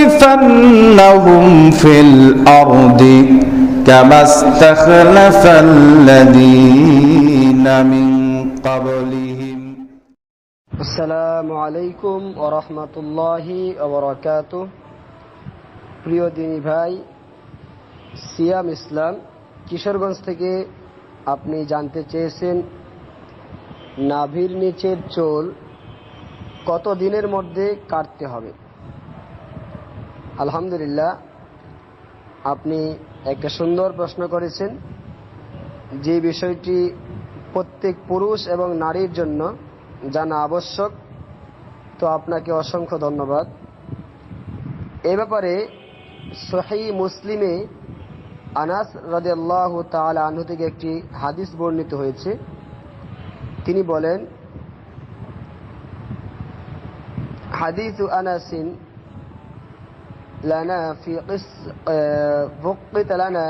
ليستخلفنهم في الأرض كما استخلف الذين من قبلهم আসসালামু আলাইকুম ও রহমতুল্লাহি ওবরাকাত প্রিয় দিনী ভাই সিয়াম ইসলাম কিশোরগঞ্জ থেকে আপনি জানতে চেয়েছেন নাভির নিচের চোল কত দিনের মধ্যে কাটতে হবে? আলহামদুলিল্লাহ, আপনি একটা সুন্দর প্রশ্ন করেছেন। যে বিষয়টি প্রত্যেক পুরুষ এবং নারীর জন্য জানা আবশ্যক, তো আপনাকে অসংখ্য ধন্যবাদ। এ ব্যাপারে সহি মুসলিমে আনাস রাদিয়াল্লাহু তাআলা আনহু থেকে একটি হাদিস বর্ণিত হয়েছে। তিনি বলেন হাদিসু আনাসিন লানা ফি কিস বুকিত লানা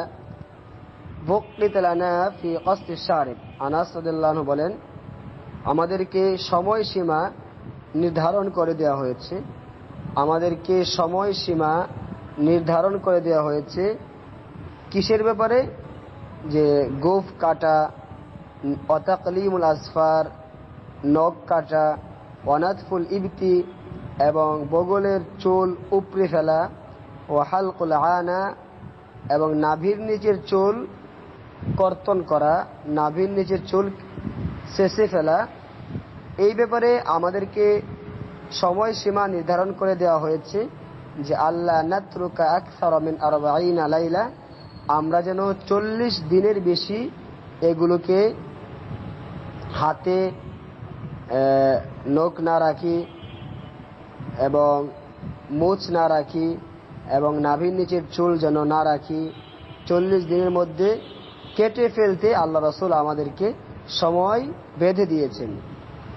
বুকিত লানা ফি কসতি শারিব আনাস রাদিয়াল্লাহু বলেন, আমাদেরকে সময়সীমা নির্ধারণ করে দেওয়া হয়েছে। আমাদেরকে সময়সীমা নির্ধারণ করে দেওয়া হয়েছে কিসের ব্যাপারে? যে গোফ কাটা, অতাকলিমুল আসফার, নখ কাটা অনাথফুল ইবতি এবং বগলের চুল উপড়ে ফেলা ও হালকুল আনা এবং নাভির নিচের চুল কর্তন করা, নাভির নিচের চুল শেষে ফেলা। এই ব্যাপারে আমাদেরকে সময়সীমা নির্ধারণ করে দেওয়া হয়েছে যে আল্লাহ নাতরুকা আকসার মিন আরবাইন আলাইলা আমরা যেন চল্লিশ দিনের বেশি এগুলোকে হাতে নখ না রাখি এবং মুছ না রাখি এবং নাভির নিচের চুল যেন না রাখি। চল্লিশ দিনের মধ্যে কেটে ফেলতে আল্লাহ রসুল আমাদেরকে সময় বেঁধে দিয়েছেন।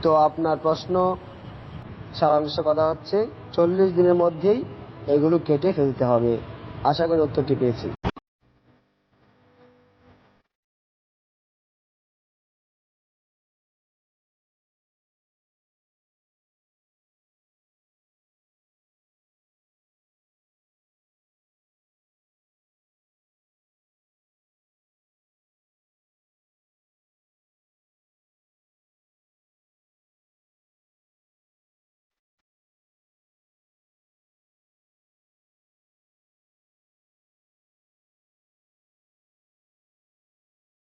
তো আপনার প্রশ্ন, সারাংশ কথা হচ্ছে, চল্লিশ দিনের মধ্যেই এগুলো কেটে ফেলতে হবে। আশা করি উত্তরটি পেয়েছি।